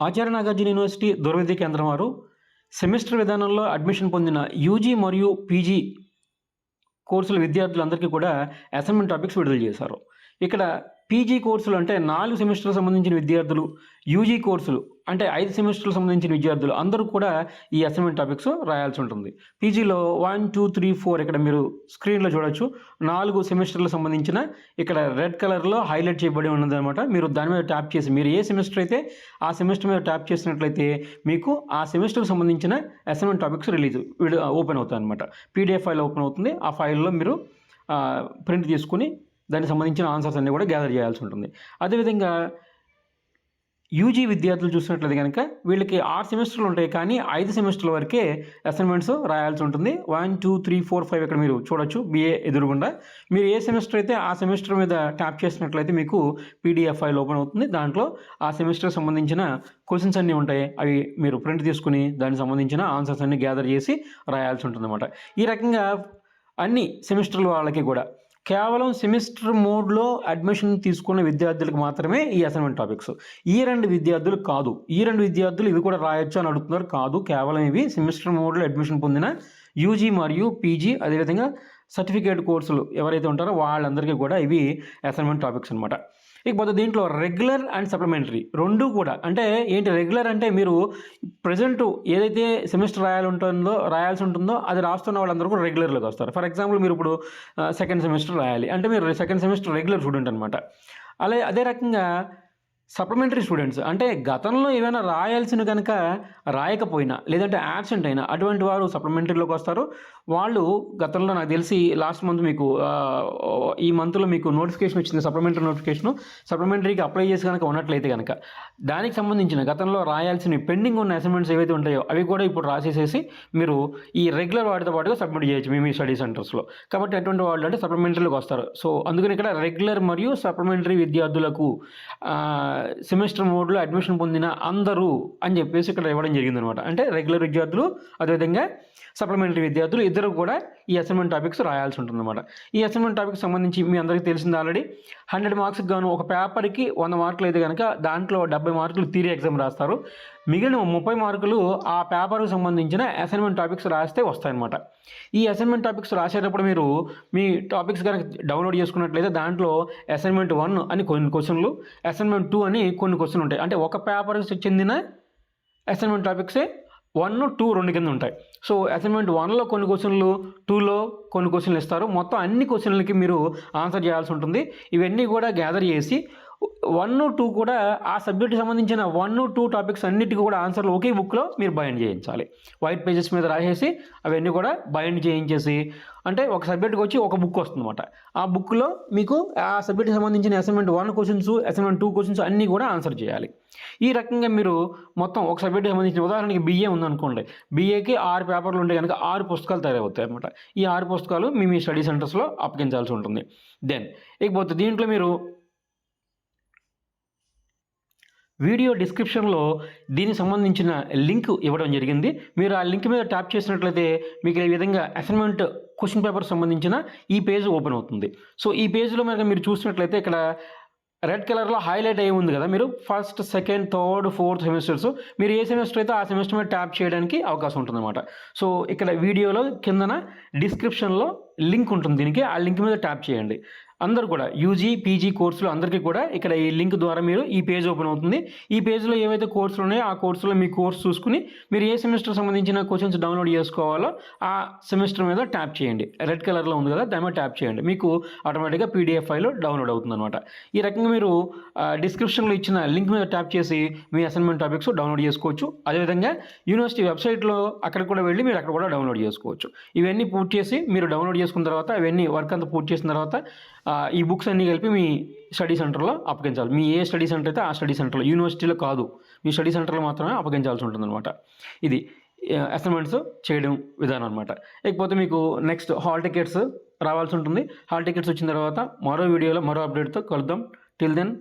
Acharya Nagarjuna university దుర్విద్య కేంద్రం వారు semester విధానంలో అడ్మిషన్ పొందిన యూజీ మరియు పీజీ కోర్సుల విద్యార్థులందరికీ కూడా అసైన్మెంట్ టాపిక్స్ విడుదల చేశారు. ఇక్కడ పీజీ కోర్సులు అంటే నాలుగు సెమిస్టర్ సంబంధించిన విద్యార్థులు యూజీ కోర్సులు అంటే ఐదు సెమిస్టర్లకు సంబంధించిన విద్యార్థులు అందరూ కూడా ఈ అసైన్మెంట్ టాపిక్స్ రాయాల్సి ఉంటుంది. పీజీలో వన్ టూ త్రీ ఫోర్ ఇక్కడ మీరు స్క్రీన్లో చూడొచ్చు. నాలుగు సెమిస్టర్లకు సంబంధించిన ఇక్కడ రెడ్ కలర్లో హైలైట్ చేయబడి ఉన్నదన్నమాట. మీరు దాని మీద ట్యాప్ చేసి మీరు ఏ సెమిస్టర్ అయితే ఆ సెమిస్టర్ మీద ట్యాప్ చేసినట్లయితే మీకు ఆ సెమిస్టర్కి సంబంధించిన అసైన్మెంట్ టాపిక్స్ రిలీజ్ ఓపెన్ అవుతాయి అనమాట పీడిఎఫ్ ఫైల్ ఓపెన్ అవుతుంది. ఆ ఫైల్లో మీరు ప్రింట్ తీసుకుని దానికి సంబంధించిన ఆన్సర్స్ అన్నీ కూడా గ్యాదర్ చేయాల్సి ఉంటుంది. అదేవిధంగా యూజీ విద్యార్థులు చూసినట్లయితే కనుక వీళ్ళకి ఆరు సెమిస్టర్లు ఉంటాయి కానీ ఐదు సెమిస్టర్ల వరకే అసైన్మెంట్స్ రాయాల్సి ఉంటుంది. One two three four five ఇక్కడ మీరు చూడొచ్చు. బిఏ ఎదురుగుండా. మీరు ఏ సెమిస్టర్ అయితే ఆ సెమిస్టర్ మీద ట్యాప్ చేసినట్లయితే మీకు పీడిఎఫ్ ఫైల్ ఓపెన్ అవుతుంది. దాంట్లో ఆ సెమిస్టర్ సంబంధించిన క్వశ్చన్స్ అన్నీ ఉంటాయి. అవి మీరు ప్రింట్ తీసుకుని దానికి సంబంధించిన ఆన్సర్స్ అన్ని గ్యాదర్ చేసి రాయాల్సి ఉంటుంది ఈ రకంగా అన్ని సెమిస్టర్ల వాళ్ళకి కూడా కేవలం సెమిస్టర్ మోడ్లో అడ్మిషన్ తీసుకున్న విద్యార్థులకు మాత్రమే ఈ అసైన్మెంట్ టాపిక్స్ ఈ రెండు విద్యార్థులు కాదు. ఈ రెండు విద్యార్థులు ఇవి కూడా రాయొచ్చు అని అడుగుతున్నారు. కాదు కేవలం ఇవి సెమిస్టర్ మోడ్లో అడ్మిషన్ పొందిన యూజీ మరియు పీజీ అదేవిధంగా సర్టిఫికేట్ కోర్సులు ఎవరైతే ఉంటారో వాళ్ళందరికీ కూడా ఇవి అసైన్మెంట్ టాపిక్స్ అనమాట ఇకపోతే దీంట్లో రెగ్యులర్ అండ్ సప్లిమెంటరీ రెండు కూడా. అంటే ఏంటి రెగ్యులర్ అంటే మీరు ప్రజెంట్ ఏదైతే సెమిస్టర్ రాయాలి ఉంటుందో రాయాల్సి ఉంటుందో అది రాస్తున్న వాళ్ళందరూ కూడా రెగ్యులర్లోకి వస్తారు. ఫర్ ఎగ్జాంపుల్ మీరు ఇప్పుడు సెకండ్ సెమిస్టర్ రాయాలి. అంటే మీరు సెకండ్ సెమిస్టర్ రెగ్యులర్ స్టూడెంట్ అనమాట అలాగే అదే రకంగా సప్లిమెంటరీ స్టూడెంట్స్ అంటే గతంలో ఏమైనా రాయాల్సిన కనుక రాయకపోయినా లేదంటే యాబ్సెంట్ అయినా అటువంటి వారు సప్లిమెంటరీలోకి వస్తారు. వాళ్ళు గతంలో నాకు తెలిసి లాస్ట్ మంత్ మీకు ఈ మంత్లో మీకు నోటిఫికేషన్ వచ్చింది సప్లిమెంటరీ నోటిఫికేషన్ సప్లిమెంటరీకి అప్లై చేసి కనుక ఉన్నట్లయితే కనుక దానికి సంబంధించిన గతంలో రాయాల్సిన పెండింగ్ ఉన్న అసైన్మెంట్స్ ఏవైతే ఉంటాయో అవి కూడా ఇప్పుడు రాసేసేసి మీరు ఈ రెగ్యులర్ వాటితో పాటుగా సబ్మిట్ చేయొచ్చు మీ మీ స్టడీ సెంటర్స్లో కాబట్టి అటువంటి వాళ్ళు అంటే సప్లిమెంటరీలోకి వస్తారు. సో అందుకని ఇక్కడ రెగ్యులర్ మరియు సప్లిమెంటరీ విద్యార్థులకు సెమిస్టర్ మోడ్లో అడ్మిషన్ పొందిన అందరూ అని చెప్పేసి ఇక్కడ ఇవ్వడం జరిగిందనమాట అంటే రెగ్యులర్ విద్యార్థులు అదేవిధంగా సప్లిమెంటరీ విద్యార్థులు ఇద్దరు కూడా ఈ అసైన్మెంట్ టాపిక్స్ రాయాల్సి ఉంటుందన్నమాట. ఈ అసైన్మెంట్ టాపిక్ సంబంధించి మీ అందరికీ తెలిసింది ఆల్రెడీ హండ్రెడ్ మార్క్స్కి గాను ఒక పేపర్కి వంద మార్కులు అయితే కనుక దాంట్లో డెబ్బై మార్కులు థియరీ ఎగ్జామ్ రాస్తారు. మిగిలిన ముప్పై మార్కులు ఆ పేపర్కు సంబంధించిన అసైన్మెంట్ టాపిక్స్ రాస్తే వస్తాయన్నమాట. ఈ అసైన్మెంట్ టాపిక్స్ రాసేటప్పుడు మీరు మీ టాపిక్స్ కనుక డౌన్లోడ్ చేసుకున్నట్లయితే దాంట్లో అసైన్మెంట్ వన్ అని కొన్ని క్వశ్చన్లు అసైన్మెంట్ టూ అని కొన్ని క్వశ్చన్లు ఉంటాయి. అంటే ఒక పేపర్కి చెందిన అసైన్మెంట్ టాపిక్సే వన్ టూ రెండు కింద ఉంటాయి. సో అసైన్మెంట్ వన్లో కొన్ని క్వశ్చన్లు టూలో కొన్ని క్వశ్చన్లు ఇస్తారు. మొత్తం అన్ని క్వశ్చన్లకి మీరు ఆన్సర్ చేయాల్సి ఉంటుంది. ఇవన్నీ కూడా గ్యాదర్ చేసి వన్ టూ కూడా ఆ సబ్జెక్ట్కి సంబంధించిన వన్ టూ టాపిక్స్ అన్నిటికీ కూడా ఆన్సర్లు ఒకే బుక్లో మీరు బైండ్ చేయించాలి. వైట్ పేజెస్ మీద రాసేసి అవన్నీ కూడా బైండ్ చేయించేసి అంటే ఒక సబ్జెక్ట్కి వచ్చి ఒక బుక్ వస్తుందన్నమాట. ఆ బుక్లో మీకు ఆ సబ్జెక్ట్కి సంబంధించిన assignment one questions assignment two questions అన్నీ కూడా ఆన్సర్ చేయాలి. ఈ రకంగా మీరు మొత్తం ఒక సబ్జెక్ట్కి సంబంధించిన ఉదాహరణకి బిఏ ఉందనుకోండి. బిఏకి ఆరు పేపర్లు ఉంటే కనుక ఆరు పుస్తకాలు తయారవుతాయి అనమాట ఈ ఆరు పుస్తకాలు మీ మీ స్టడీ సెంటర్స్లో అప్పగించాల్సి ఉంటుంది. దెన్ ఇకపోతే దీంట్లో మీరు వీడియో డిస్క్రిప్షన్లో దీనికి సంబంధించిన లింక్ ఇవ్వడం జరిగింది. మీరు ఆ లింక్ మీద ట్యాప్ చేసినట్లయితే మీకు ఈ విధంగా అసైన్మెంట్ క్వశ్చన్ పేపర్ సంబంధించిన ఈ పేజ్ ఓపెన్ అవుతుంది. సో ఈ పేజ్లో మనకి మీరు చూసినట్లయితే ఇక్కడ రెడ్ కలర్లో హైలైట్ అయ్యి ఉంది కదా మీరు first second third fourth semesters. మీరు ఏ సెమిస్టర్ అయితే ఆ సెమిస్టర్ మీద ట్యాప్ చేయడానికి అవకాశం ఉంటుందన్నమాట. సో ఇక్కడ వీడియోలో కిందన డిస్క్రిప్షన్లో లింక్ ఉంటుంది దీనికి ఆ లింక్ మీద ట్యాప్ చేయండి. అందరూ కూడా యూజీ పీజీ కోర్సులు అందరికీ కూడా ఇక్కడ ఈ లింక్ ద్వారా మీరు ఈ పేజ్ ఓపెన్ అవుతుంది. ఈ పేజ్లో ఏవైతే కోర్సులు ఉన్నాయో ఆ కోర్సులో మీ కోర్స్ చూసుకుని మీరు ఏ సెమిస్టర్ సంబంధించిన క్వశ్చన్స్ డౌన్లోడ్ చేసుకోవాలో ఆ సెమిస్టర్ మీద ట్యాప్ చేయండి. రెడ్ కలర్లో ఉంది కదా దాని మీద ట్యాప్ చేయండి. మీకు ఆటోమేటిక్గా పీడిఎఫ్ ఫైల్ డౌన్లోడ్ అవుతుంది అనమాట ఈ రకంగా మీరు డిస్క్రిప్షన్లో ఇచ్చిన లింక్ మీద ట్యాప్ చేసి మీ అసైన్మెంట్ టాపిక్స్ డౌన్లోడ్ చేసుకోవచ్చు. అదేవిధంగా యూనివర్సిటీ వెబ్సైట్లో అక్కడ కూడా వెళ్ళి మీరు అక్కడ కూడా డౌన్లోడ్ చేసుకోవచ్చు. ఇవన్నీ పూర్తి చేసి మీరు డౌన్లోడ్ చేసుకున్న తర్వాత ఇవన్నీ వర్క్ అంతా పూర్తి చేసిన తర్వాత ఈ బుక్స్ అన్నీ కలిపి మీ స్టడీ సెంటర్లో అప్పగించాలి. మీ ఏ స్టడీ సెంటర్ అయితే ఆ స్టడీ సెంటర్లో యూనివర్సిటీలో కాదు మీ స్టడీ సెంటర్లో మాత్రమే అప్పగించాల్సి ఉంటుందన్నమాట. ఇది అసైన్మెంట్స్ చేయడం విధానం అనమాట ఇకపోతే మీకు నెక్స్ట్ హాల్ టికెట్స్ రావాల్సి ఉంటుంది. హాల్ టికెట్స్ వచ్చిన తర్వాత మరో వీడియోలో మరో అప్డేట్తో కలుద్దాం. Till then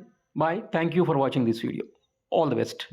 bye thank you for watching this video all the best